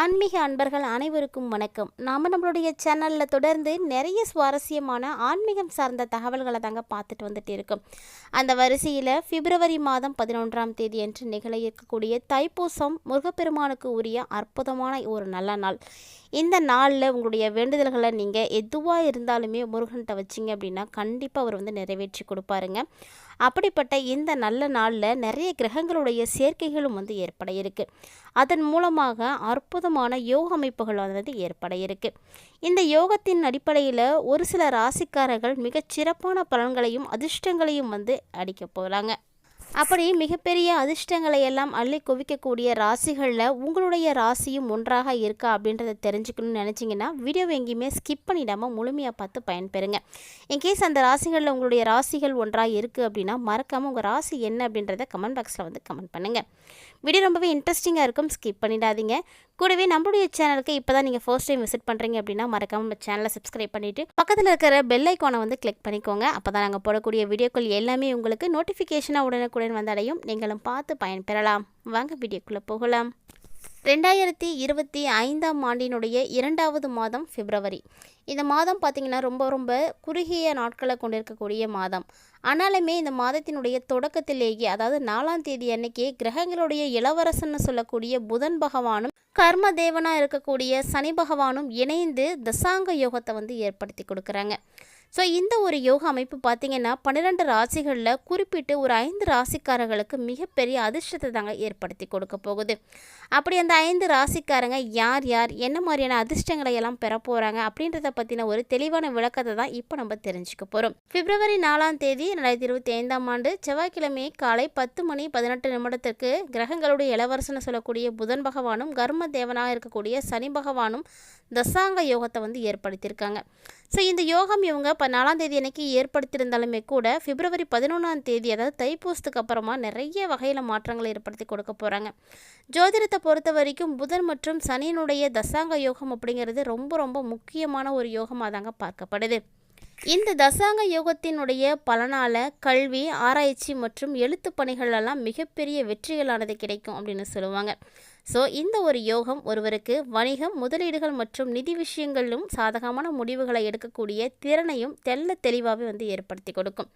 ஆன்மீக அன்பர்கள் அனைவருக்கும் வணக்கம். நாம் நம்மளுடைய சேனலில் தொடர்ந்து நிறைய சுவாரஸ்யமான ஆன்மீகம் சார்ந்த தகவல்களை தாங்க பார்த்துட்டு வந்துட்டு இருக்கோம். அந்த வரிசையில் பிப்ரவரி மாதம் பதினொன்றாம் தேதி அன்று நிகழ இருக்கக்கூடிய தைப்பூசம் முருகப்பெருமானுக்கு உரிய அற்புதமான ஒரு நல்ல நாள். இந்த நாளில் உங்களுடைய வேண்டுதல்களை நீங்கள் எதுவாக இருந்தாலுமே முருகன்கிட்ட வச்சிங்க அப்படின்னா கண்டிப்பாக அவர் வந்து நிறைவேற்றி கொடுப்பாருங்க. அப்படிப்பட்ட இந்த நல்ல நாளில் நிறைய கிரகங்களுடைய சேர்க்கைகளும் வந்து ஏற்பட இருக்குது அதன் மூலமாக அற்புதமான யோக அமைப்புகள் வந்து ஏற்பட இருக்குது இந்த யோகத்தின் அடிப்படையில் ஒரு சில ராசிக்காரர்கள் மிகச் சிறப்பான பலன்களையும் அதிர்ஷ்டங்களையும் வந்து அடிக்க போகிறாங்க அப்படி மிகப்பெரிய அதிர்ஷ்டங்களை எல்லாம் அள்ளி குவிக்கக்கூடிய ராசிகளில் உங்களுடைய ராசியும் ஒன்றாக இருக்கா அப்படின்றத தெரிஞ்சுக்கணும்னு நினச்சிங்கன்னா வீடியோவை எங்கேயுமே ஸ்கிப் பண்ணிடாமல் முழுமையாக பார்த்து பயன்பெறுங்க. இன்கேஸ் அந்த ராசிகளில் உங்களுடைய ராசிகள் ஒன்றாக இருக்குது அப்படின்னா மறக்காமல் உங்கள் ராசி என்ன அப்படின்றத கமெண்ட் பாக்ஸில் வந்து கமெண்ட் பண்ணுங்கள் வீடியோ ரொம்பவே இன்ட்ரெஸ்டிங்காக இருக்கும் ஸ்கிப் பண்ணிடாதீங்க. கூடவே நம்மளுடைய சேனலுக்கு இப்போ தான் நீங்கள் ஃபர்ஸ்ட் டைம் விசிட் பண்ணுறீங்க அப்படின்னா மறக்காமல் நம்ம சேனலை சப்ஸ்கிரைப் பண்ணிவிட்டு பக்கத்தில் இருக்கிற பெல் ஐக்கானை வந்து கிளிக் பண்ணிக்கோங்க. அப்போ தான் நாங்கள் போடக்கூடிய வீடியோக்கள் எல்லாமே உங்களுக்கு நோட்டிஃபிகேஷனாக உடனே உடனுக்குடன் வந்தடையும். நீங்களும் பார்த்து பயன்பெறலாம் வாங்க வீடியோக்குள்ளே போகலாம். ரெண்டாயிரத்தி இருபத்தி ஐந்தாம் ஆண்டினுடைய இரண்டாவது மாதம் பிப்ரவரி. இந்த மாதம் பார்த்திங்கன்னா ரொம்ப ரொம்ப குறுகிய நாட்களை கொண்டிருக்கக்கூடிய மாதம். ஆனாலுமே இந்த மாதத்தினுடைய தொடக்கத்திலேயே அதாவது நாலாம் தேதி அன்னைக்கு கிரகங்களுடைய இளவரசன்னு சொல்லக்கூடிய புதன் பகவானும் கர்ம தேவனாக இருக்கக்கூடிய சனி பகவானும் இணைந்து தசாங்க யோகத்தை வந்து ஏற்படுத்தி கொடுக்குறாங்க. ஸோ இந்த ஒரு யோக அமைப்பு பார்த்திங்கன்னா பன்னிரெண்டு ராசிகளில் குறிப்பிட்டு ஒரு ஐந்து ராசிக்காரர்களுக்கு மிகப்பெரிய அதிர்ஷ்டத்தை தாங்க ஏற்படுத்தி கொடுக்க போகுது. அப்படி அந்த ஐந்து ராசிக்காரங்க யார் யார் என்ன மாதிரியான அதிர்ஷ்டங்களை எல்லாம் பெற போகிறாங்க அப்படின்றத பற்றின ஒரு தெளிவான விளக்கத்தை தான் இப்போ நம்ம தெரிஞ்சுக்க போகிறோம் பிப்ரவரி நாலாம் தேதி ரெண்டாயிரத்தி இருபத்தி ஐந்தாம் ஆண்டு செவ்வாய்க்கிழமை காலை பத்து மணி பதினெட்டு நிமிடத்திற்கு கிரகங்களுடைய இளவரசனை சொல்லக்கூடிய புதன் பகவானும் கர்ம தேவனாக இருக்கக்கூடிய சனி பகவானும் தசாங்க யோகத்தை வந்து ஏற்படுத்தியிருக்காங்க. ஸோ இந்த யோகம் இவங்க இப்போ நாலாம் தேதி அன்னைக்கு ஏற்படுத்தியிருந்தாலுமே கூட பிப்ரவரி பதினொன்றாம் தேதி அதாவது தைப்பூசத்துக்கு அப்புறமா நிறைய வகையில் மாற்றங்களை ஏற்படுத்தி கொடுக்க போகிறாங்க ஜோதிடத்தை பொறுத்த வரைக்கும் புதன் மற்றும் சனியினுடைய தசாங்க யோகம் அப்படிங்கிறது ரொம்ப ரொம்ப முக்கியமான ஒரு யோகமாக தாங்க பார்க்கப்படுது. இந்த தசாங்க யோகத்தினுடைய பலனால் கல்வி ஆராய்ச்சி மற்றும் எழுத்து பணிகளெல்லாம் மிகப்பெரிய வெற்றிகளானது கிடைக்கும் அப்படின்னு சொல்லுவாங்க. ஸோ இந்த ஒரு யோகம் ஒருவருக்கு வணிகம் முதலீடுகள் மற்றும் நிதி விஷயங்களிலும் சாதகமான முடிவுகளை எடுக்கக்கூடிய திறனையும் தெல்ல தெளிவாகவே வந்து ஏற்படுத்தி கொடுக்கும்.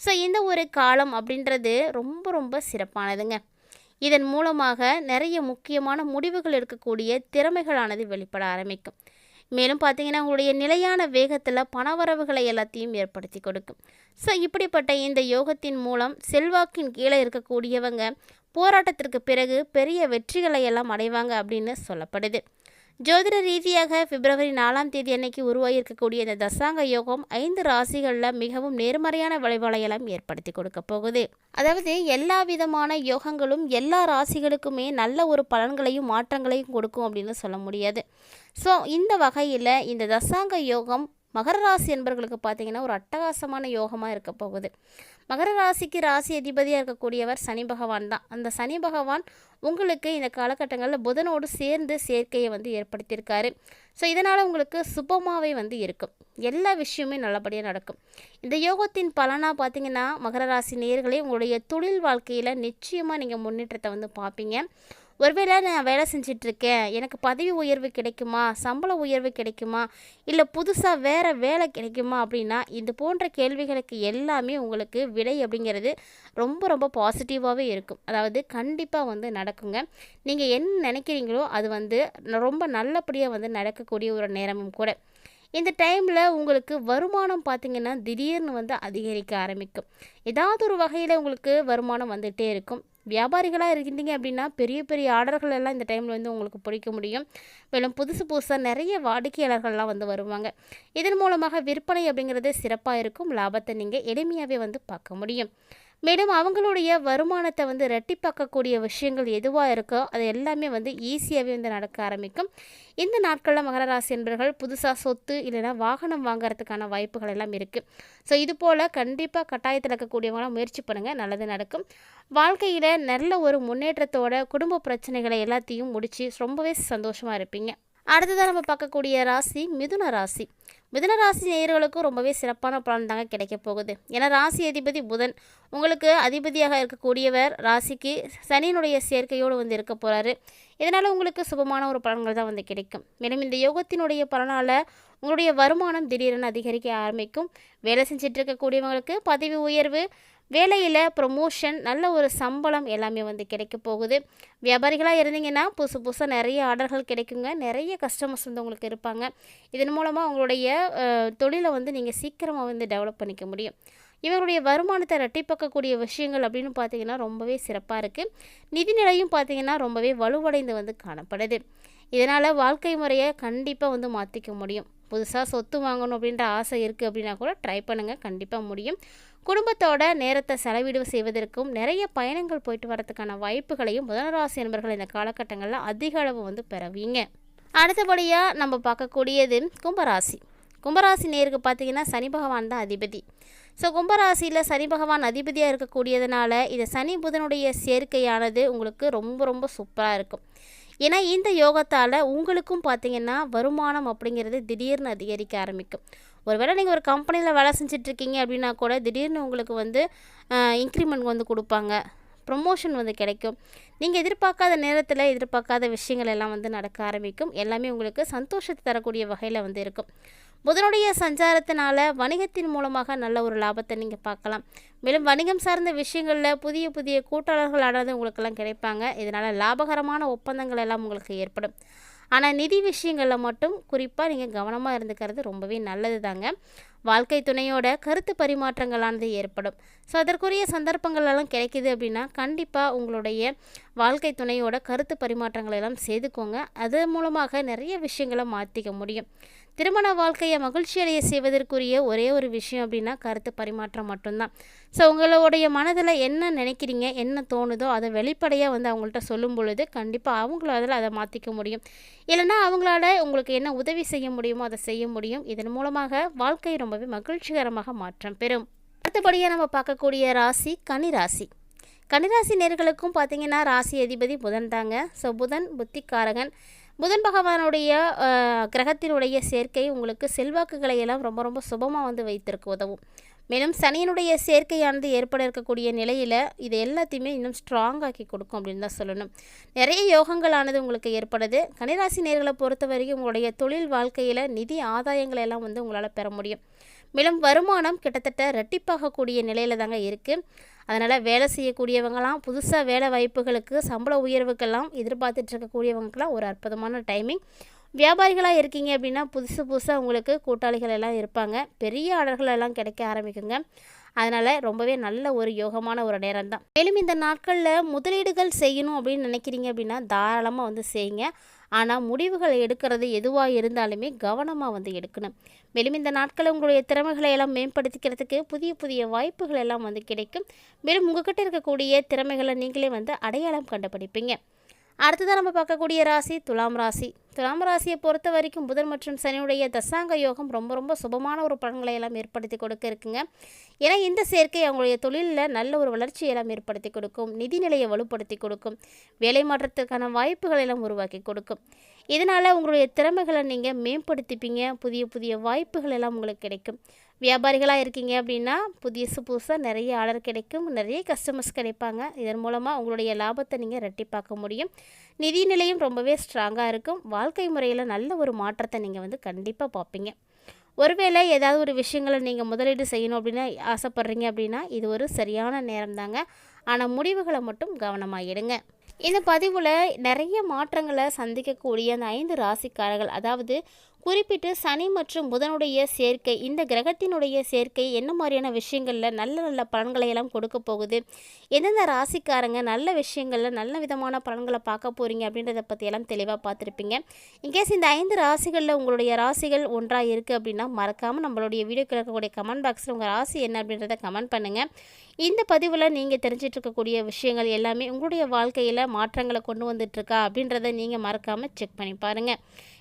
ஸோ இந்த ஒரு காலம் அப்படின்றது ரொம்ப ரொம்ப சிறப்பானதுங்க. இதன் மூலமாக நிறைய முக்கியமான முடிவுகள் எடுக்கக்கூடிய திறமைகளானது வெளிப்பட ஆரம்பிக்கும். மேலும் பார்த்தீங்கன்னா உங்களுடைய நிலையான வேகத்தில் பணவரவுகளை எல்லாத்தையும் ஏற்படுத்தி கொடுக்கும். ஸோ இப்படிப்பட்ட இந்த யோகத்தின் மூலம் செல்வாக்கின் கீழே இருக்கக்கூடியவங்க போராட்டத்திற்கு பிறகு பெரிய வெற்றிகளை எல்லாம் அடைவாங்க அப்படின்னு சொல்லப்படுது. ஜோதிட ரீதியாக பிப்ரவரி நாலாம் தேதி அன்னைக்கு உருவாகியிருக்கக்கூடிய இந்த தசாங்க யோகம் ஐந்து ராசிகளில் மிகவும் நேர்மறையான விளைவுகளையெல்லாம் ஏற்படுத்தி கொடுக்க போகுது. அதாவது எல்லா விதமான யோகங்களும் எல்லா ராசிகளுக்குமே நல்ல ஒரு பலன்களையும் மாற்றங்களையும் கொடுக்கும் அப்படின்னு சொல்ல முடியாது. ஸோ இந்த வகையில் இந்த தசாங்க யோகம் மகர ராசி என்பவர்களுக்கு பார்த்தீங்கன்னா ஒரு அட்டகாசமான யோகமாக இருக்க போகுது. மகர ராசிக்கு ராசி அதிபதியாக இருக்கக்கூடியவர் சனி பகவான் தான். அந்த சனி பகவான் உங்களுக்கு இந்த காலகட்டங்களில் புதனோடு சேர்ந்து சேர்க்கையை வந்து ஏற்படுத்தியிருக்காரு. ஸோ இதனால் உங்களுக்கு சுபமாகவே வந்து இருக்கும். எல்லா விஷயமே நல்லபடியாக நடக்கும். இந்த யோகத்தின் பலனாக பார்த்தீங்கன்னா மகர ராசி நேர்களே உங்களுடைய தொழில் வாழ்க்கையில் நிச்சயமாக நீங்கள் முன்னேற்றத்தை வந்து பார்ப்பீங்க. ஒருவேளை நான் வேலை செஞ்சிட்ருக்கேன் எனக்கு பதவி உயர்வு கிடைக்குமா சம்பள உயர்வு கிடைக்குமா இல்லை புதுசாக வேறு வேலை கிடைக்குமா அப்படின்னா இது போன்ற கேள்விகளுக்கு எல்லாமே உங்களுக்கு விடை அப்படிங்கிறது ரொம்ப ரொம்ப பாசிட்டிவாகவே இருக்கும். அதாவது கண்டிப்பாக வந்து நடக்குங்க. நீங்கள் என்ன நினைக்கிறீங்களோ அது வந்து ரொம்ப நல்லபடியாக வந்து நடக்கக்கூடிய ஒரு நேரமும் கூட. இந்த டைமில் உங்களுக்கு வருமானம் பார்த்திங்கன்னா திடீர்னு வந்து அதிகரிக்க ஆரம்பிக்கும். ஏதாவது ஒரு வகையில் உங்களுக்கு வருமானம் வந்துகிட்டே இருக்கும். வியாபாரிகளாக இருக்கின்றீங்க அப்படின்னா பெரிய பெரிய ஆர்டர்கள் எல்லாம் இந்த டைமில் வந்து உங்களுக்கு பிடிக்க முடியும். மேலும் புதுசு புதுசாக நிறைய வாடிக்கையாளர்கள்லாம் வந்து வருவாங்க. இதன் மூலமாக விற்பனை அப்படிங்கிறது சிறப்பாக இருக்கும். லாபத்தை நீங்கள் எளிமையாகவே வந்து பார்க்க முடியும். மேலும் அவங்களுடைய வருமானத்தை வந்து ரெட்டிப்பாக்கக்கூடிய விஷயங்கள் எதுவாக இருக்கோ அது எல்லாமே வந்து ஈஸியாகவே வந்து நடக்க ஆரம்பிக்கும். இந்த நாட்களில் மகர ராசி என்பர்கள் புதுசாக சொத்து இல்லைனா வாகனம் வாங்குறதுக்கான வாய்ப்புகள் எல்லாம் இருக்குது ஸோ இது போல் கண்டிப்பாக கட்டாயத்தில் இருக்கக்கூடியவங்களாம் முயற்சி பண்ணுங்கள் நல்லது நடக்கும். வாழ்க்கையில் நல்ல ஒரு முன்னேற்றத்தோட குடும்ப பிரச்சனைகளை எல்லாத்தையும் முடித்து ரொம்பவே சந்தோஷமாக இருப்பீங்க. அடுத்ததாக நம்ம பார்க்கக்கூடிய ராசி மிதுன ராசி. மிதுன ராசி நேயர்களுக்கும் ரொம்பவே சிறப்பான பலன் தாங்க கிடைக்க போகுது. ஏன்னா ராசி அதிபதி புதன். உங்களுக்கு அதிபதியாக இருக்கக்கூடியவர் ராசிக்கு சனியினுடைய சேர்க்கையோடு வந்து இருக்க போகிறாரு இதனால் உங்களுக்கு சுபமான ஒரு பலன்கள் தான் வந்து கிடைக்கும். மேலும் இந்த யோகத்தினுடைய பலனால் உங்களுடைய வருமானம் திடீரென அதிகரிக்க ஆரம்பிக்கும். வேலை செஞ்சிட்டு இருக்கக்கூடியவங்களுக்கு பதவி உயர்வு வேலையில் ப்ரொமோஷன் நல்ல ஒரு சம்பளம் எல்லாமே வந்து கிடைக்க போகுது. வியாபாரிகளாக இருந்தீங்கன்னா புதுசு புதுசாக நிறைய ஆர்டர்கள் கிடைக்குங்க. நிறைய கஸ்டமர்ஸ் வந்து உங்களுக்கு இருப்பாங்க. இதன் மூலமாக உங்களுடைய தொழிலை வந்து நீங்கள் சீக்கிரமாக வந்து டெவலப் பண்ணிக்க முடியும். இவருடைய வருமானத்தை ரெட்டிப்பாக்கக்கூடிய விஷயங்கள் அப்படின்னு பார்த்தீங்கன்னா ரொம்பவே சிறப்பாக இருக்குது நிதிநிலையும் பார்த்தீங்கன்னா ரொம்பவே வலுவடைந்து வந்து காணப்படுது. இதனால் வாழ்க்கை முறையை கண்டிப்பாக வந்து மாற்றிக்க முடியும். புதுசாக சொத்து வாங்கணும் அப்படின்ற ஆசை இருக்குது அப்படின்னா கூட ட்ரை பண்ணுங்கள் கண்டிப்பாக முடியும். குடும்பத்தோட நேரத்தை செலவீடு செய்வதற்கும் நிறைய பயணங்கள் போயிட்டு வரதுக்கான வாய்ப்புகளையும் புதனராசி என்பர்கள் இந்த காலகட்டங்களில் அதிக அளவு வந்து பெறவீங்க. அடுத்தபடியாக நம்ம பார்க்கக்கூடியது கும்பராசி. கும்பராசி நேருக்கு பார்த்தீங்கன்னா சனி பகவான் தான் அதிபதி. ஸோ கும்பராசியில் சனி பகவான் அதிபதியாக இருக்கக்கூடியதுனால இது சனி புதனுடைய சேர்க்கையானது உங்களுக்கு ரொம்ப ரொம்ப சூப்பராக இருக்கும். ஏன்னா இந்த யோகத்தால் உங்களுக்கும் பார்த்திங்கன்னா வருமானம் அப்படிங்கிறது திடீர்னு அதிகரிக்க ஆரம்பிக்கும். ஒருவேளை நீங்கள் ஒரு கம்பெனியில் வேலை செஞ்சிட்ருக்கீங்க அப்படின்னா கூட திடீர்னு உங்களுக்கு வந்து இன்க்ரிமெண்ட் வந்து கொடுப்பாங்க. ப்ரொமோஷன் வந்து கிடைக்கும். நீங்கள் எதிர்பார்க்காத நேரத்தில் எதிர்பார்க்காத விஷயங்கள் எல்லாம் வந்து நடக்க ஆரம்பிக்கும். எல்லாமே உங்களுக்கு சந்தோஷத்தை தரக்கூடிய வகையில் வந்து இருக்கும். புதனுடைய சஞ்சாரத்தினால வணிகத்தின் மூலமாக நல்ல ஒரு லாபத்தை நீங்கள் பார்க்கலாம். மேலும் வணிகம் சார்ந்த விஷயங்களில் புதிய புதிய கூட்டாளர்களானது உங்களுக்கெல்லாம் கிடைப்பாங்க. இதனால் லாபகரமான ஒப்பந்தங்கள் எல்லாம் உங்களுக்கு ஏற்படும். ஆனால் நிதி விஷயங்களில் மட்டும் குறிப்பாக நீங்கள் கவனமாக இருந்துக்கிறது ரொம்பவே நல்லது தாங்க வாழ்க்கை துணையோட கருத்து பரிமாற்றங்களானது ஏற்படும். ஸோ அதற்குரிய சந்தர்ப்பங்கள் எல்லாம் அப்படின்னா கண்டிப்பாக உங்களுடைய வாழ்க்கை துணையோட கருத்து பரிமாற்றங்களை எல்லாம் செய்துக்கோங்க. அது மூலமாக நிறைய விஷயங்களை மாற்றிக்க முடியும். திருமண வாழ்க்கையை மகிழ்ச்சி அடைய செய்வதற்குரிய ஒரே ஒரு விஷயம் அப்படின்னா கருத்து பரிமாற்றம் மட்டும்தான். ஸோ உங்களுடைய மனதில் என்ன நினைக்கிறீங்க என்ன தோணுதோ அதை வெளிப்படையாக வந்து அவங்கள்ட்ட சொல்லும் பொழுது கண்டிப்பாக அவங்களால அதை மாற்றிக்க முடியும். இல்லைன்னா அவங்களால உங்களுக்கு என்ன உதவி செய்ய முடியுமோ அதை செய்ய முடியும். இதன் மூலமாக வாழ்க்கை ரொம்பவே மகிழ்ச்சிகரமாக மாற்றம் பெறும். அடுத்தபடியாக நம்ம பார்க்கக்கூடிய ராசி கனி ராசி கன்னிராசி நேர்களுக்கும் பார்த்தீங்கன்னா ராசி அதிபதி புதன் தாங்க. ஸோ புதன் புத்திக்காரகன். புதன் பகவானுடைய கிரகத்தினுடைய சேர்க்கை உங்களுக்கு செல்வாக்குகளை எல்லாம் ரொம்ப ரொம்ப சுபமாக வந்து வைத்திருக்க உதவும். மேலும் சனியினுடைய சேர்க்கையானது ஏற்பட இருக்கக்கூடிய நிலையில் இது எல்லாத்தையுமே இன்னும் ஸ்ட்ராங் ஆக்கி கொடுக்கும் அப்படின்னு தான் சொல்லணும். நிறைய யோகங்களானது உங்களுக்கு ஏற்படுது. கனிராசி நேர்களை பொறுத்த வரைக்கும் உங்களுடைய தொழில் வாழ்க்கையில் நிதி ஆதாயங்களை எல்லாம் வந்து உங்களால் பெற முடியும். மேலும் வருமானம் கிட்டத்தட்ட ரெட்டிப்பாகக்கூடிய நிலையில் தாங்க இருக்குது அதனால் வேலை செய்யக்கூடியவங்களாம் புதுசாக வேலை வாய்ப்புகளுக்கு சம்பள உயர்வுக்கெல்லாம் எதிர்பார்த்துட்ருக்கக்கூடியவங்களுக்கெல்லாம் ஒரு அற்புதமான டைமிங் வியாபாரிகளாக இருக்கீங்க அப்படின்னா புதுசு புதுசாக உங்களுக்கு கூட்டாளிகள் எல்லாம் இருப்பாங்க. பெரிய ஆர்டர்கள் எல்லாம் கிடைக்க ஆரம்பிக்குங்க. அதனால் ரொம்பவே நல்ல ஒரு யோகமான ஒரு நேரம் தான். மேலும் இந்த நாட்களில் முதலீடுகள் செய்யணும் அப்படின்னு நினைக்கிறீங்க அப்படின்னா தாராளமாக வந்து செய்யுங்க. ஆனால் முடிவுகளை எடுக்கிறது எதுவாக இருந்தாலுமே கவனமாக வந்து எடுக்கணும். மேலும் இந்த நாட்களில் உங்களுடைய திறமைகளை எல்லாம் மேம்படுத்திக்கிறதுக்கு புதிய புதிய வாய்ப்புகள் எல்லாம் வந்து கிடைக்கும். மேலும் உங்ககிட்ட இருக்கக்கூடிய திறமைகளை நீங்களே வந்து அடையாளம் கண்டுபிடிப்பீங்க. அடுத்ததாக நம்ம பார்க்கக்கூடிய ராசி துலாம் ராசி. துலாம் ராசியை பொறுத்த வரைக்கும் புதன் மற்றும் சனியுடைய தசாங்க யோகம் ரொம்ப ரொம்ப சுபமான ஒரு பலன்களை எல்லாம் ஏற்படுத்தி கொடுக்க இருக்குங்க ஏன்னா இந்த சேர்க்கை அவங்களுடைய தொழிலில் நல்ல ஒரு வளர்ச்சியை எல்லாம் ஏற்படுத்தி கொடுக்கும். நிதிநிலையை வலுப்படுத்தி கொடுக்கும். வேலை மாற்றத்துக்கான வாய்ப்புகளை எல்லாம் உருவாக்கி கொடுக்கும். இதனால் உங்களுடைய திறமைகளை நீங்கள் மேம்படுத்திப்பீங்க. புதிய புதிய வாய்ப்புகள் எல்லாம் உங்களுக்கு கிடைக்கும். வியாபாரிகளாக இருக்கீங்க அப்படின்னா புதுசு புதுசாக நிறைய ஆர்டர் கிடைக்கும் நிறைய கஸ்டமர்ஸ் கிடைப்பாங்க. இதன் மூலமாக உங்களுடைய லாபத்தை நீங்கள் ரெட்டிப்பாக்க முடியும். நிதி நிலையும் ரொம்பவே ஸ்ட்ராங்காக இருக்கும். வாழ்க்கை முறையில் நல்ல ஒரு மாற்றத்தை நீங்கள் வந்து கண்டிப்பாக பார்ப்பீங்க. ஒருவேளை ஏதாவது ஒரு விஷயங்களை நீங்கள் முதலீடு செய்யணும் அப்படின்னு ஆசைப்பட்றீங்க அப்படின்னா இது ஒரு சரியான நேரம் தாங்க. ஆனால் முடிவுகளை மட்டும் கவனமாக எடுங்க. இந்த பதிவில் நிறைய மாற்றங்களை சந்திக்கக்கூடிய அந்த ஐந்து ராசிக்காரர்கள் அதாவது குறிப்பிட்டு சனி மற்றும் புதனுடைய சேர்க்கை இந்த கிரகத்தினுடைய சேர்க்கை என்ன மாதிரியான விஷயங்களில் நல்ல நல்ல பலன்களை எல்லாம் கொடுக்க போகுது? எந்தெந்த ராசிக்காரங்க நல்ல விஷயங்களில் நல்ல விதமான பலன்களை பார்க்க போகிறீங்க அப்படின்றத பற்றியெல்லாம் தெளிவாக பார்த்துருப்பீங்க. இன்கேஸ் இந்த ஐந்து ராசிகளில் உங்களுடைய ராசிகள் ஒன்றாக இருக்குது அப்படின்னா மறக்காமல் நம்மளுடைய வீடியோக்கு இருக்கக்கூடிய கமெண்ட் பாக்ஸில் உங்கள் ராசி என்ன அப்படின்றத கமெண்ட் பண்ணுங்கள் இந்த பதிவில் நீங்கள் தெரிஞ்சிட்டு இருக்கக்கூடிய விஷயங்கள் எல்லாமே உங்களுடைய வாழ்க்கையில் மாற்றங்களை கொண்டு வந்துட்டுருக்கா அப்படின்றத நீங்கள் மறக்காமல் செக் பண்ணி பாருங்கள்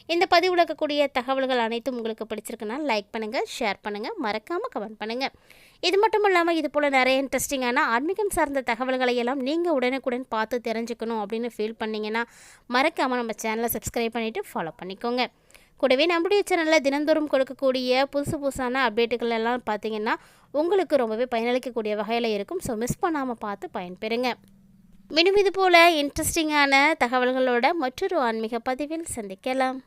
இந்த பதிவில் இருக்கக்கூடிய தகவல்கள் அனைத்தும் உங்களுக்கு பிடிச்சிருக்குன்னா லைக் பண்ணுங்கள் ஷேர் பண்ணுங்கள் மறக்காமல் கமெண்ட் பண்ணுங்கள் இது மட்டும் இல்லாமல் இது போல் நிறைய இன்ட்ரெஸ்டிங்கான ஆன்மீகம் சார்ந்த தகவல்களை எல்லாம் நீங்கள் உடனுக்குடன் பார்த்து தெரிஞ்சுக்கணும் அப்படின்னு ஃபீல் பண்ணிங்கன்னா மறக்காமல் நம்ம சேனலை சப்ஸ்கிரைப் பண்ணிவிட்டு ஃபாலோ பண்ணிக்கோங்க. கூடவே நம்முடைய சேனலில் தினந்தோறும் கொடுக்கக்கூடிய புதுசு புதுசான அப்டேட்டுகள் எல்லாம் பார்த்தீங்கன்னா உங்களுக்கு ரொம்பவே பயனளிக்கக்கூடிய வகையில் இருக்கும். ஸோ மிஸ் பண்ணாமல் பார்த்து பயன்பெறுங்க. மீண்டும் இது போல் இன்ட்ரெஸ்டிங்கான தகவல்களோட மற்றொரு ஆன்மீக பதிவில் சந்திக்கலாம்.